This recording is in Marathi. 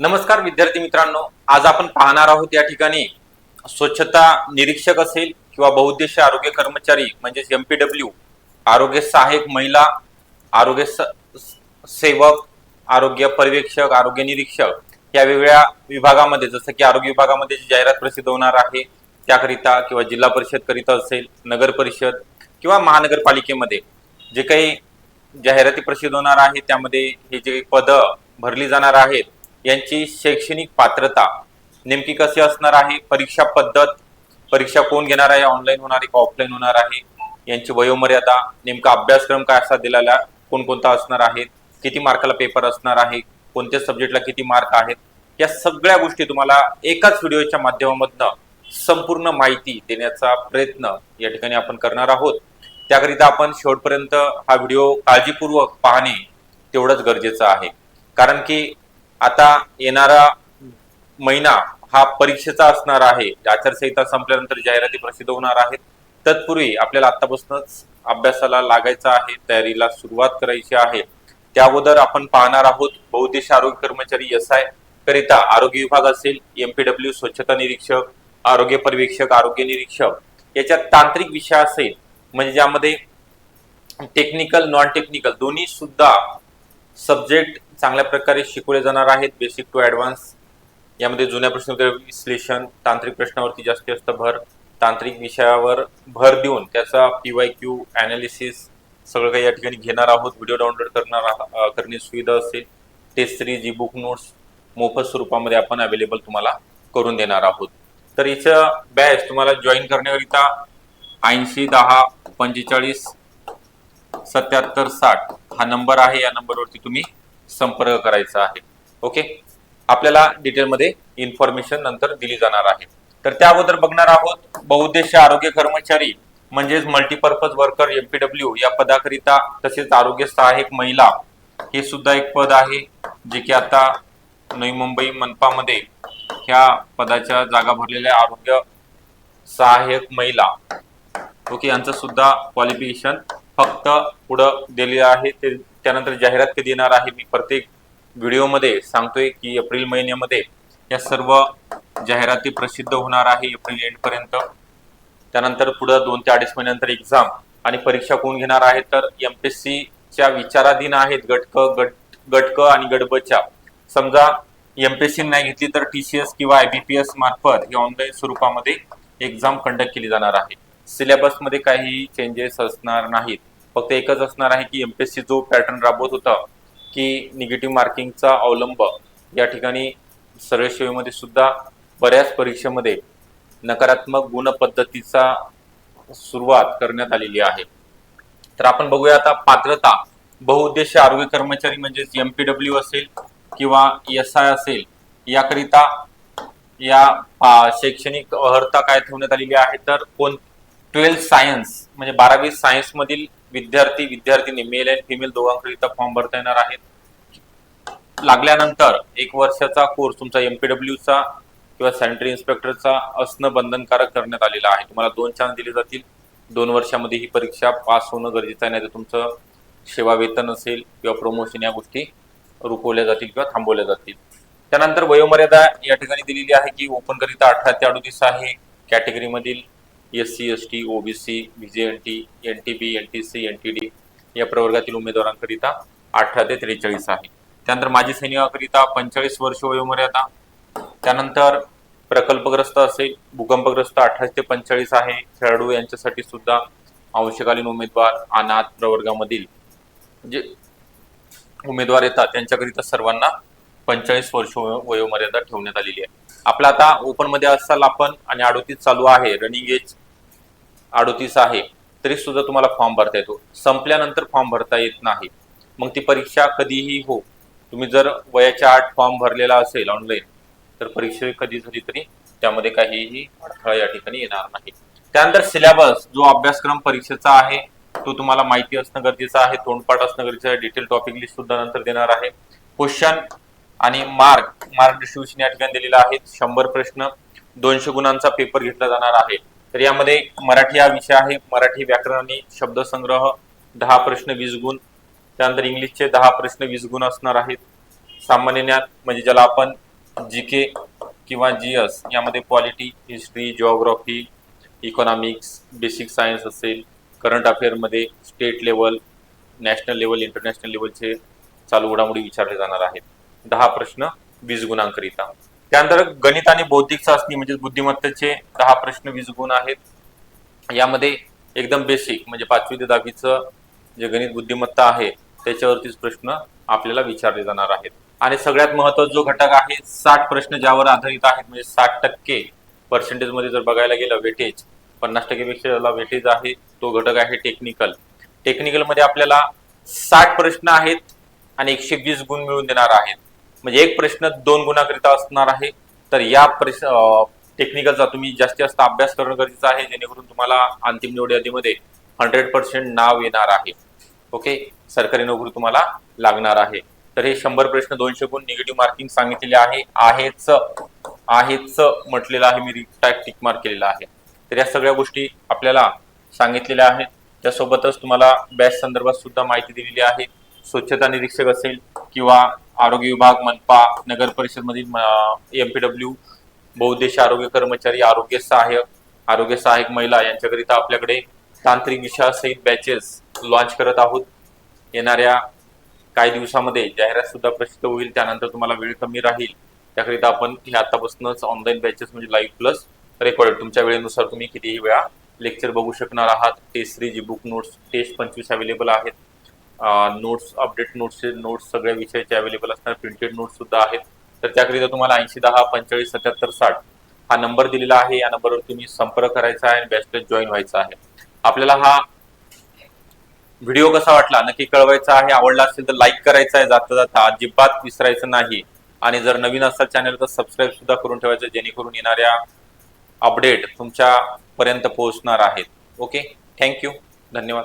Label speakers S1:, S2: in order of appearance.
S1: नमस्कार विद्यार्थी मित्रांनो. आज आपण पाहणार आहोत या ठिकाणी स्वच्छता निरीक्षक असेल किंवा बहुउद्देशीय आरोग्य कर्मचारी म्हणजेच एमपीडब्ल्यू आरोग्य सहाय्यक महिला आरोग्य स- सेवक आरोग्य पर्यवेक्षक आरोग्य निरीक्षक या वेगवेगळ्या विभागामध्ये जसं की आरोग्य विभागामध्ये जी जाहिरात प्रसिद्ध होणार आहे त्याकरिता किंवा जिल्हा परिषद करिता असेल नगर परिषद किंवा महानगरपालिकेमध्ये जे काही जाहिराती प्रसिद्ध होणार आहे त्यामध्ये हे जे पद भरली जाणार आहेत यांची शैक्षणिक पात्रता नेमकी कशी असणार आहे? परीक्षा पद्धत परीक्षा कोण घेणार आहे? ऑनलाईन होणार आहे का ऑफलाईन होणार आहे? यांची वयोमर्यादा नेमका अभ्यासक्रम काय असा दिलेला कोणकोणता असणार आहे किती मार्काला पेपर असणार आहे? कोणत्या सब्जेक्टला किती मार्क आहेत? या सगळ्या गोष्टी तुम्हाला एकाच व्हिडिओच्या माध्यमामधनं संपूर्ण माहिती देण्याचा प्रयत्न या ठिकाणी आपण करणार आहोत. त्याकरिता आपण शेवटपर्यंत हा व्हिडिओ काळजीपूर्वक पाहणे तेवढंच गरजेचं आहे. कारण की आता येणारा महिना हा परीक्षेचा असणार आहे. आचारसंहिता संपल्यानंतर जाहिराती प्रसिद्ध होणार आहेत. तत्पूर्वी आपल्याला आतापासूनच अभ्यासाला लागायचा आहे तयारीला सुरुवात करायची आहे. त्या अगोदर आपण पाहणार आहोत बहुदेश आरोग्य कर्मचारी एस आय करिता आरोग्य विभाग असेल एमपीडब्ल्यू स्वच्छता निरीक्षक आरोग्य पर्यवेक्षक आरोग्य निरीक्षक. याच्यात तांत्रिक विषय असेल म्हणजे ज्यामध्ये टेक्निकल नॉन टेक्निकल दोन्ही सुद्धा सब्जेक्ट चांगल्या प्रकारे शिकवले जाणार आहेत. बेसिक टू ॲडव्हान्स यामध्ये जुन्या प्रश्नोत्तर विश्लेषण तांत्रिक प्रश्नावरती जास्तीत जास्त भर तांत्रिक विषयावर भर देऊन त्याचा पी वाय क्यू अनालिसिस सगळं काही या ठिकाणी घेणार आहोत. व्हिडिओ डाउनलोड करणार आह- करण्याची सुविधा असेल. Test series e book notes मोफत स्वरूपामध्ये आपण अवेलेबल तुम्हाला करून देणार आहोत. तर हिचं बॅच तुम्हाला जॉईन करण्याकरिता ऐंशी दहा पंचेचाळीस सत्याहत्तर साठ हा नंबर आहे. या नंबरवरती तुम्ही संपर्क करायचा आहे. ओके आपल्याला डिटेलमध्ये इन्फॉर्मेशन नंतर दिली जाणार आहे. तर त्या अगोदर बघणार आहोत बहुउद्देशीय आरोग्य कर्मचारी म्हणजेच मल्टीपर्पज वर्कर एमपीडब्ल्यू या पदाकरिता तसेच आरोग्य सहाय्यक महिला. हे सुद्धा एक पद आहे जे की आता नवी मुंबई मनपामध्ये ह्या पदाच्या जागा भरलेल्या आरोग्य सहाय्यक महिला. ओके यांचं सुद्धा क्वालिफिकेशन फक्त पुढं दिलेलं आहे. ते त्यानंतर जाहिरात कधी येणार आहे मी प्रत्येक व्हिडिओमध्ये सांगतोय की एप्रिल महिन्यामध्ये या सर्व जाहिराती प्रसिद्ध होणार आहे एप्रिल एंड पर्यंत. त्यानंतर पुढं दोन ते अडीच महिन्यानंतर एक्झाम आणि परीक्षा कोण घेणार आहे तर एमपीएससी च्या विचाराधीन आहेत गटक गट गटक आणि गटबच्या. समजा एम पी एस सी नाही घेतली तर टी सी एस किंवा आय बी पी एस मार्फत ही ऑनलाईन स्वरूपामध्ये एक्झाम कंडक्ट केली जाणार आहे. सिलेबसमध्ये काही चेंजेस असणार नाहीत. फक्त एकच असणार आहे की एमपीएससी जो पॅटर्न राबवत होता की निगेटिव्ह मार्किंगचा अवलंब या ठिकाणी सरळ सेवेमध्ये सुद्धा बऱ्याच परीक्षेमध्ये नकारात्मक गुण पद्धतीचा सुरुवात करण्यात आलेली आहे. तर आपण बघूया आता पात्रता. बहुउद्देशीय आरोग्य कर्मचारी म्हणजेच एमपीडब्ल्यू असेल किंवा एस आय असेल याकरिता या शैक्षणिक अर्हता काय ठेवण्यात आलेली आहे? तर कोण? ट्वेल्थ सायन्स म्हणजे बारावी सायन्स मधील विद्यार्थी विद्यार्थिनी मेल अँड फिमेल दोघांकरिता फॉर्म भरता येणार आहेत. लागल्यानंतर एक वर्षाचा कोर्स तुमचा एमपीडब्ल्यूचा किंवा सॅनिटरी इन्स्पेक्टरचा असणं बंधनकारक करण्यात आलेलं आहे. तुम्हाला दोन चान्स दिले जातील. दोन वर्षामध्ये ही परीक्षा पास होणं गरजेचं आहे नाही तर तुमचं सेवा वेतन असेल किंवा प्रमोशन या गोष्टी रुकवल्या जातील किंवा थांबवल्या जातील. त्यानंतर वयोमर्यादा या ठिकाणी दिलेली आहे की ओपन करिता अठरा ते अडोतीस आहे. कॅटेगरीमधील S C S T OBC VJNT N T B N T C N T D या प्रवर्गातील उमेदवारांकरिता अठरा ते त्रेचाळीस आहे. त्यानंतर माजी सैनिकाकरिता पंचेचाळीस वर्ष वयोमर्यादा. त्यानंतर प्रकल्पग्रस्त असेल भूकंपग्रस्त अठ्ठावीस ते पंचेचाळीस आहे. खेळाडू यांच्यासाठी सुद्धा अंशकालीन उमेदवार अनाथ प्रवर्गामधील जे उमेदवार येतात त्यांच्याकरिता सर्वांना पंचेचाळीस वर्ष वयो- वयोमर्यादा ठेवण्यात आलेली आहे. आपला आता ओपनमध्ये असाल आपण आणि अडोतीस चालू आहे रनिंग एज अडोतीस आहे तरी सुद्धा तुम्हाला फॉर्म भरता येतो. संपल्यानंतर फॉर्म भरता येत नाही. मग ती परीक्षा कधीही हो. तुम्ही जर वयाच्या आठ फॉर्म भरलेला असेल ऑनलाईन तर परीक्षा कधी झाली तरी त्यामध्ये काहीही अडथळा या ठिकाणी येणार नाही. त्यानंतर सिलेबस जो अभ्यासक्रम परीक्षेचा आहे तो तुम्हाला माहिती असणं गरजेचं आहे. तोंडपाठ असणं गरजेचं आहे. डिटेल टॉपिक लिस्ट सुद्धा नंतर देणार आहे. क्वेश्चन आणि मार्क मार्क डिस्ट्रीब्युशन या ठिकाणी दिलेलं आहे. शंभर प्रश्न दोनशे गुणांचा पेपर घेतला जाणार आहे. तर यामध्ये मराठी हा विषय आहे. मराठी व्याकरण आणि शब्दसंग्रह दहा प्रश्न वीस गुण. त्यानंतर इंग्लिशचे दहा प्रश्न वीस गुण असणार आहेत. सामान्य ज्ञान म्हणजे ज्याला आपण जी के किंवा जी एस यामध्ये polity history geography economics basic science असेल current अफेअरमध्ये state level national level international लेवलचे चालू घडामोडी विचारले जाणार आहेत. दहा प्रश्न वीस गुणांकरिता. त्यानंतर गणित आणि बौद्धिक चाचणी म्हणजे बुद्धिमत्तेचे दहा प्रश्न वीस गुण आहेत. यामध्ये एकदम बेसिक म्हणजे पाचवी ते दहावीचं जे गणित बुद्धिमत्ता आहे त्याच्यावरतीच प्रश्न आपल्याला विचारले जाणार आहेत. आणि सगळ्यात महत्त्वाचा जो घटक आहे साठ प्रश्न ज्यावर आधारित आहेत म्हणजे साठ टक्के पर्सेंटेजमध्ये जर बघायला गेलं वेटेज पन्नास टक्केपेक्षा ज्याला वेटेज आहे तो घटक आहे टेक्निकल टेक्निकलमध्ये आपल्याला साठ प्रश्न आहेत आणि एकशे वीस गुण मिळून देणार आहेत. म्हणजे एक प्रश्न दोन गुणाकरिता असणार आहे. तर या प्रश्न टेक्निकलचा तुम्ही जास्तीत जास्त अभ्यास करणं गरजेचं आहे जेणेकरून तुम्हाला अंतिम निवड यादीमध्ये हंड्रेड पर्सेंट नाव येणार आहे. ओके सरकारी नोकरी तुम्हाला लागणार आहे. तर हे शंभर प्रश्न दोनशे गुण निगेटिव्ह मार्किंग सांगितलेले आहे. आहेच आहेच म्हटलेलं आहे मी टॅग टिक मार्क केलेला आहे. तर या सगळ्या गोष्टी आपल्याला सांगितलेल्या आहेत. त्यासोबतच तुम्हाला बॅच संदर्भात सुद्धा माहिती दिलेली आहे. स्वच्छता निरीक्षक असेल किंवा आरोग्य विभाग मनपा नगर परिषद मधील एमपीडब्ल्यू बहुद्देश आरोग्य कर्मचारी आरोग्य सहाय्यक आरोग्य सहाय्यक महिला यांच्याकरिता आपल्याकडे तांत्रिक विषयासहित बॅचेस लॉन्च करत आहोत. येणाऱ्या काही दिवसामध्ये जाहिरात सुद्धा प्रसिद्ध होईल त्यानंतर तुम्हाला वेळ कमी राहील. त्याकरिता आपण हे आतापासूनच ऑनलाईन बॅचेस म्हणजे लाईव्ह प्लस रेकॉर्ड तुमच्या वेळेनुसार तुम्ही कितीही वेळा लेक्चर बघू शकणार आहात. Test three G book notes test पंचवीस अवेलेबल आहेत. नोट्स अपडेट नोट्सचे नोट्स सगळ्या विषयाचे अवेलेबल असणार. प्रिंटेड नोट्स सुद्धा आहेत. तर त्याकरिता तुम्हाला ऐंशी दहा पंचेचाळीस सत्याहत्तर साठ हा नंबर दिलेला आहे. या नंबरवर तुम्ही संपर्क करायचा आहे आणि जॉईन व्हायचा आहे. आपल्याला हा व्हिडिओ कसा वाटला? नक्की कळवायचा आहे. आवडला असेल तर लाईक करायचा आहे. जाता जाता अजिबात विसरायचं नाही. आणि जर नवीन असाल चॅनल तर सबस्क्राईब सुद्धा करून ठेवायचं. जेणेकरून येणाऱ्या अपडेट तुमच्या पर्यंत पोहोचणार आहेत. ओके थँक्यू धन्यवाद.